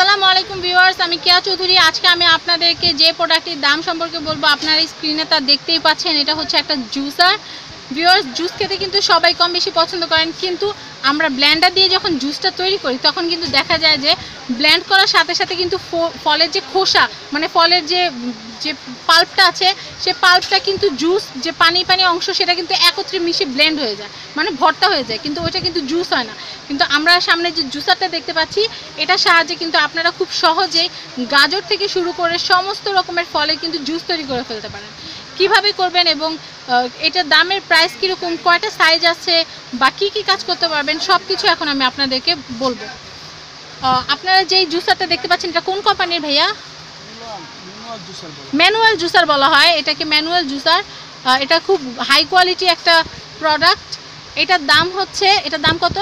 আসসালামু আলাইকুম ভিউয়ার্স, আমি কেয়া চৌধুরী। আজকে আমি আপনাদেরকে যে প্রোডাক্টটির দাম সম্পর্কে বলব, আপনারা স্ক্রিনে তা দেখতেই পাচ্ছেন। এটা হচ্ছে একটা জুসার ভিউয়ার্স জুস খেতে কিন্তু সবাই কম বেশি পছন্দ করেন, কিন্তু আমরা ব্ল্যান্ডার দিয়ে যখন জুসটা তৈরি করি, তখন কিন্তু দেখা যায় যে ব্ল্যান্ড করার সাথে সাথে কিন্তু ফলের যে খোসা মানে ফলের যে যে পাল্পটা আছে, সে পাল্পটা কিন্তু জুস যে পানি পানি অংশ, সেটা কিন্তু একত্রে মিশে ব্লেন্ড হয়ে যায় মানে ভর্তা হয়ে যায়, কিন্তু ওটা কিন্তু জুস হয় না। কিন্তু আমরা সামনে যে জুসারটা দেখতে পাচ্ছি, এটার সাহায্যে কিন্তু আপনারা খুব সহজেই গাজর থেকে শুরু করে সমস্ত রকমের ফলে কিন্তু জুস তৈরি করে ফেলতে পারেন। কীভাবে করবেন এবং এটার দামের প্রাইস কীরকম, কয়টা সাইজ আছে বা কী কী কাজ করতে পারবেন সব কিছু এখন আমি আপনাদেরকে বলব। আপনারা যেই জুসারটা দেখতে পাচ্ছেন, এটা কোন কোম্পানির ভাইয়া? ম্যানুয়াল জুসার বলা হয়, এটাকে ম্যানুয়াল জুসার এটা খুব হাই কোয়ালিটি একটা প্রোডাক্ট এটার দাম হচ্ছে, এটার দাম কত?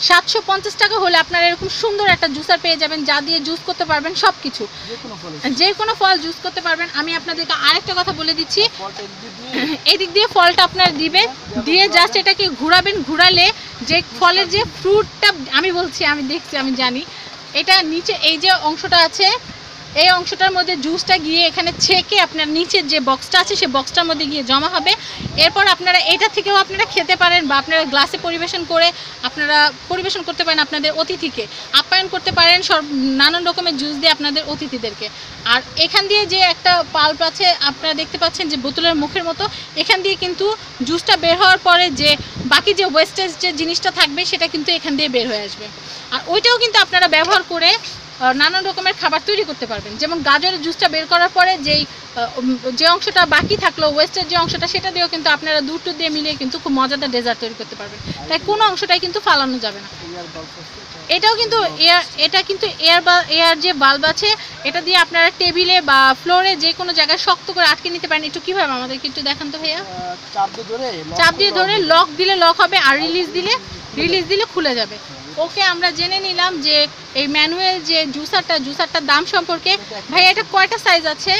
সাতশো পঞ্চাশ টাকা হলে আপনারা এরকম সুন্দর একটা জুসার পেয়ে যাবেন যা দিয়ে জুস করতে পারবেন সব কিছু যে কোনো ফল জুস করতে পারবেন। আমি আপনাদেরকে আরেকটা কথা বলে দিচ্ছি। এদিক দিয়ে ফলটা আপনার দিবেন দিয়ে জাস্ট এটাকে ঘোরাবেন ঘোরালে যে ফলের যে ফ্রুটটা আমি বলছি আমি দেখছি আমি জানি। এটা নিচে এই যে অংশটা আছে এই অংশটার মধ্যে জুসটা গিয়ে এখানে ছেঁকে আপনার নিচের যে বক্সটা আছে, সেই বক্সটার মধ্যে গিয়ে জমা হবে। এরপর আপনারা এটা থেকেও আপনারা খেতে পারেন বা আপনারা গ্লাসে পরিবেশন করে আপনারা পরিবেশন করতে পারেন আপনাদের অতিথিকে। আপ্যায়ন করতে পারেন সব নানান রকমের জুস দিয়ে আপনাদের অতিথিদেরকে। আর এখান দিয়ে যে একটা পাল্প আছে, আপনারা দেখতে পাচ্ছেন যে বোতলের মুখের মতো। এখান দিয়ে কিন্তু জুসটা বের হওয়ার পরে যে বাকি যে ওয়েস্টেজ যে জিনিসটা থাকবে, সেটা কিন্তু এখান দিয়ে বের হয়ে আসবে। আর ওইটাও কিন্তু আপনারা ব্যবহার করে নানান রকমের খাবার তৈরি করতে পারবেন। যেমন গাজরের জুসটা বের করার পরে যেই যে অংশটা বাকি থাকল ওয়েস্টের যে অংশটা সেটা দিয়েও কিন্তু আপনারা দুটো দিয়ে মিলিয়ে কিন্তু খুব মজাদার ডেজার্ট তৈরি করতে পারবেন। তাই কোনো অংশটাই কিন্তু ফালানো যাবে না। এটাও কিন্তু এয়ার এটা কিন্তু এয়ার বা এয়ার যে বাল্ব আছে এটা দিয়ে আপনারা টেবিলে বা ফ্লোরে যে কোনো জায়গায় শক্ত করে আটকে নিতে পারেন। একটু কীভাবে? আমাদেরকে একটু দেখান তো ভাইয়া। চাপ দিয়ে ধরে চাপ দিয়ে ধরে লক দিলে লক হবে আর রিলিজ দিলে রিলিজ দিলে খুলে যাবে। ওকে আমরা জেনে নিলাম যে এই ম্যানুয়াল যে জুসারটা জুসারটার দাম সম্পর্কে। ভাই এটা কয়টা সাইজ আছে?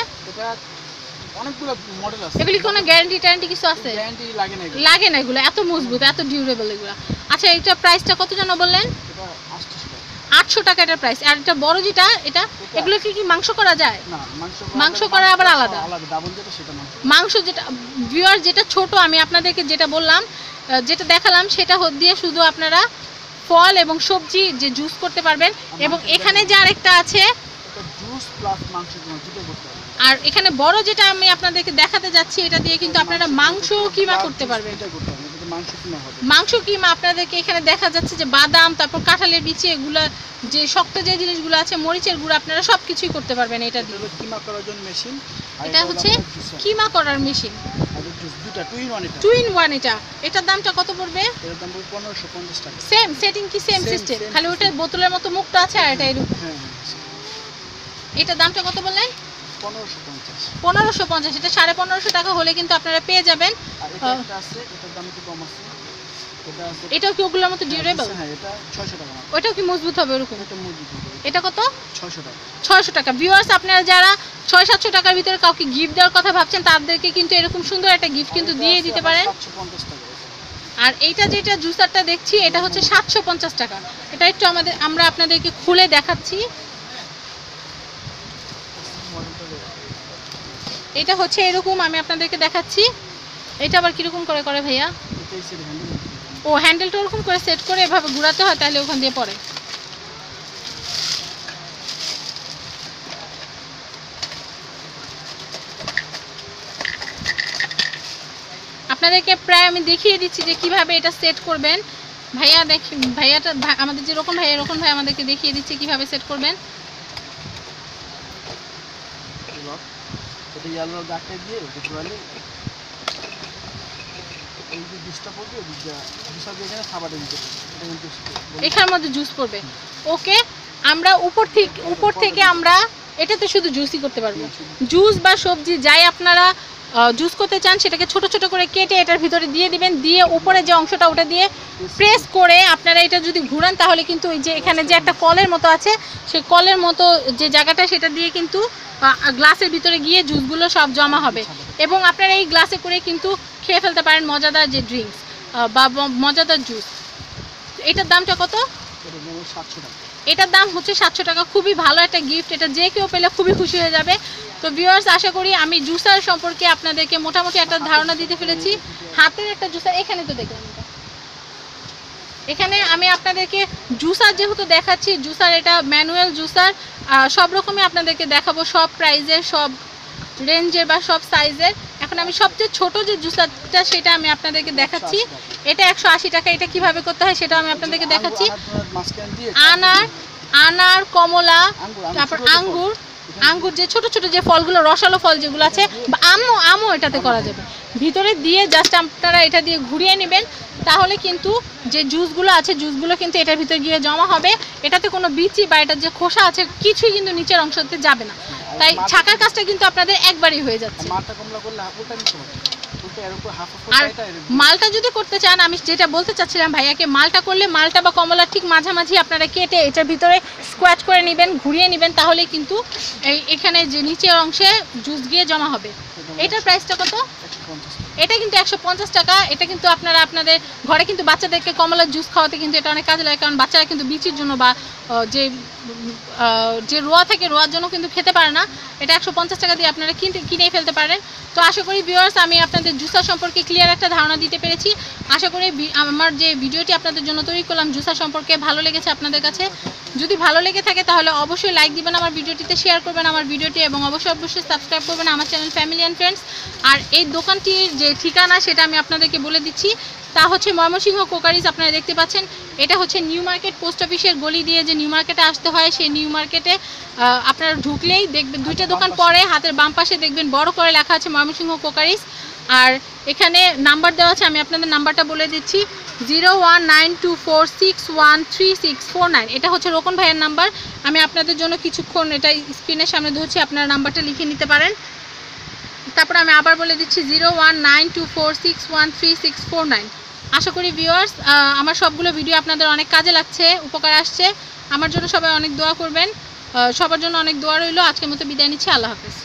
অনেকগুলো মডেল আছে। এগুলি কোনো গ্যারান্টি ট্যারান্টি কিছু আছে? গ্যারান্টি লাগে না এগুলো। লাগে না এগুলো এত মজবুত এত ডিউরেবল এগুলো। আচ্ছা এটা প্রাইসটা কত যেন বললেন? এটা 800 টাকা। আটশো টাকা প্রাইস আর এটা বড় যেটা এটা এগুলো কি কি মাংস করা যায়? মাংস করা আবার আলাদা। মাংস যেটা ভিউয়ার যেটা ছোট আমি আপনাদেরকে যেটা বললাম যেটা দেখালাম সেটা দিয়ে শুধু আপনারা ফল এবং সবজি যে জুস করতে পারবেন এবং এখানে যে আরেকটা আছে আর এখানে বড় যেটা আমি আপনাদেরকে দেখাতে যাচ্ছি এটা দিয়ে কিন্তু আপনারা মাংস কিমা করতে পারবেন। মাংস কিমা আপনাদেরকে এখানে দেখা যাচ্ছে যে বাদাম তারপর কাঁঠালের বিচি এগুলা যে শক্ত যে জিনিসগুলো আছে মরিচের গুঁড়ো আপনারা সব কিছুই করতে পারবেন এটা এটা দিয়ে। কিমা করার জন্য মেশিন এটা হচ্ছে কিমা করার machine juice two in one এটা। টু ইন ওয়ান এটা। এটার দামটা কত পড়বে? এটার দাম পড়বে পনেরোশো পঞ্চাশ টাকা। সেম সেটিং কি সেম Same, সিস্টেম same খালি ওটা বোতলের মতো মুখটা আছে আর এটা এরকম হ্যাঁ হ্যাঁ এটার দামটা কত বললেন পনেরোশো পঞ্চাশ। পনেরোশো পঞ্চাশ এটা সাড়ে পনেরোশো টাকা হলে কিন্তু আপনারা পেয়ে যাবেন। আর এটা আছে এটার দাম একটু কম আছে। এটাও কি ওগুলোর মতো ডিউরেবল হ্যাঁ এটা ছয়শো টাকা মাত্র। ওইটাও কি মজবুত হবে ওরকম? এটা মজুদ হবে। এটা কত? ছয়শো টাকা। ছয়শো টাকা। ভিউয়ার্স আপনারা যারা ছয় সাতশো টাকার ভিতরে কাউকে গিফট দেওয়ার কথা ভাবছেন তাদেরকে কিন্তু এরকম সুন্দর একটা গিফট কিন্তু দিয়ে দিতে পারেন। সাতশো পঞ্চাশ টাকা এটা। আর এইটা যেটা জুসারটা দেখছি এটা হচ্ছে সাতশো পঞ্চাশ টাকা। এটা একটু আমাদের আমরা আপনাদেরকে খুলে দেখাচ্ছি। এটা হচ্ছে এরকম আমি আপনাদেরকে দেখাচ্ছি। এটা আবার কীরকম করে করে ভাইয়া? ও হ্যান্ডেলটা ওরকম করে সেট করে এভাবে ঘোরাতে হয়, তাহলে ওখান দিয়ে পড়ে। আপনাদেরকে প্রায় আমি দেখিয়ে দিচ্ছি যে কীভাবে এটা সেট করবেন। ভাইয়া দেখি, ভাইয়াটা আমাদের যেরকম ভাই, এরকম ভাই আমাদেরকে দেখিয়ে দিচ্ছে কীভাবে সেট করবেন। দিয়ে এই যে ডিসটা পড়বে ডিসটা দিয়ে এখানে খাবারটা দিতে এটা কিন্তু এখানের মধ্যে জুস পড়বে। ওকে আমরা উপর থেকে উপর থেকে আমরা এটাতে শুধু জুসই করতে পারব। জুস বা সবজি যাই আপনারা জুস করতে চান সেটাকে ছোট ছোট করে কেটে এটার ভিতরে দিয়ে দিবেন। দিয়ে উপরে যে অংশটা ওটা দিয়ে প্রেস করে। আপনারা এটা যদি ঘুরান তাহলে কিন্তু ওই যে এখানে যে একটা কলের মতো আছে সেই কলের মতো যে জায়গাটা সেটা দিয়ে কিন্তু গ্লাসের ভিতরে গিয়ে জুসগুলো সব জমা হবে। এবং আপনারা এই গ্লাসে করে কিন্তু খেয়ে ফেলতে পারেন মজাদার যে ড্রিঙ্কস বা মজাদার জুস এটার দামটা কত? এটার দাম হচ্ছে সাতশো টাকা। খুবই ভালো একটা গিফট এটা যে কেউ পেলে খুবই খুশি হয়ে যাবে। তো ভিউয়ার্স আশা করি আমি জুসার সম্পর্কে আপনাদেরকে মোটামুটি একটা ধারণা দিতে পেরেছি। হাতের একটা জুসার এখানে তো দেখলাম এখানে আমি আপনাদেরকে জুসার যেহেতু দেখাচ্ছি জুসার এটা ম্যানুয়াল জুসার সব রকমই আপনাদেরকে দেখাবো। সব প্রাইজের সব রেঞ্জের বা সব সাইজের এখন আমি সবচেয়ে ছোট যে জুসারটা, সেটা আমি আপনাদেরকে দেখাচ্ছি। এটা একশো আশি টাকা, এটা কীভাবে করতে হয় সেটা আমি আপনাদেরকে দেখাচ্ছি। আনার আনার, কমলা, তারপর। আঙ্গুর। আঙ্গুর যে ছোট ছোট যে ফলগুলো, রসালো ফল যেগুলো আছে, বা আমও আমও এটাতে করা যাবে। ভিতরে দিয়ে জাস্ট আপনারা এটা দিয়ে ঘুরিয়ে নেবেন, তাহলে কিন্তু যে জুসগুলো আছে, জুসগুলো কিন্তু এটার ভিতরে গিয়ে জমা হবে। এটাতে কোনো বিচি বা এটার যে খোসা আছে, কিছুই কিন্তু নিচের অংশতে যাবে না। তাই ছাকার কাজটা কিন্তু আপনাদের একবারই হয়ে যাচ্ছে। মালটা কমলা করলে নিতে আর যদি করতে চান আমি যেটা বলতে চাচ্ছিলাম ভাইয়াকে মালটা করলে মালটা বা কমলা ঠিক মাঝামাঝি আপনারা কেটে এটার ভিতরে স্কোয়াচ করে নেবেন ঘুরিয়ে নেবেন তাহলে কিন্তু এই এখানে যে নিচের অংশে জুস গিয়ে জমা হবে। এটার প্রাইসটা কত? এটা কিন্তু একশো পঞ্চাশ টাকা, এটা কিন্তু আপনারা আপনাদের ঘরে কিন্তু বাচ্চাদেরকে কমলার জুস খাওয়াতে কিন্তু এটা অনেক কাজে লাগে, কারণ বাচ্চারা কিন্তু বিচির জন্য বা যে যে রোয়া থাকে রোয়ার জন্য কিন্তু খেতে পারে না। এটা একশো পঞ্চাশ টাকা দিয়ে আপনারা কিনতে, কিনেই ফেলতে পারেন। তো আশা করি ভিউয়ার্স আমি আপনাদের জুসার সম্পর্কে ক্লিয়ার একটা ধারণা দিতে পেরেছি। আশা করি আমার যে ভিডিওটি আপনাদের জন্য তৈরি করলাম, জুসার সম্পর্কে ভালো লেগেছে আপনাদের কাছে। যদি ভালো লেগে থাকে তাহলে অবশ্যই লাইক দিবেন আমার ভিডিওটিতে শেয়ার করবেন আমার ভিডিওটি এবং অবশ্যই অবশ্যই সাবস্ক্রাইব করবেন আমার চ্যানেল ফ্যামিলি অ্যান্ড ফ্রেন্ডস আর এই দোকানটির যে ঠিকানা সেটা আমি আপনাদেরকে বলে দিচ্ছি। তা হচ্ছে ময়মনসিংহ কোকারিজ আপনারা দেখতে পাচ্ছেন। এটা হচ্ছে নিউ মার্কেট পোস্ট অফিসের গলি দিয়ে যে নিউ মার্কেটে আসতে হয় সেই নিউ মার্কেটে আপনারা ঢুকলেই দেখবেন দুইটা দোকান পরে হাতের বাম পাশে দেখবেন বড় করে লেখা আছে ময়মনসিংহ কোকারিজ। আর এখানে নাম্বার দেওয়া আছে আমি আপনাদের নাম্বারটা বলে দিচ্ছি। Zero one nine two four six one three six four nine. এটা হচ্ছে রোকন ভাইয়ের নাম্বার। আমি আপনাদের জন্য কিছুক্ষণ এটা স্ক্রিনের সামনে ধরছি, আপনারা নাম্বারটা লিখে নিতে পারেন। তারপর আমি আবার বলে দিচ্ছি, zero one nine two four six one three six four nine. আশা করি ভিউয়ার্স আমার সবগুলো ভিডিও আপনাদের অনেক কাজে লাগছে, উপকার আসছে। আমার জন্য সবাই অনেক দোয়া করবেন। সবার জন্য অনেক দোয়া রইল। আজকের মতো বিদায় নিচ্ছি। আল্লাহ হাফিজ।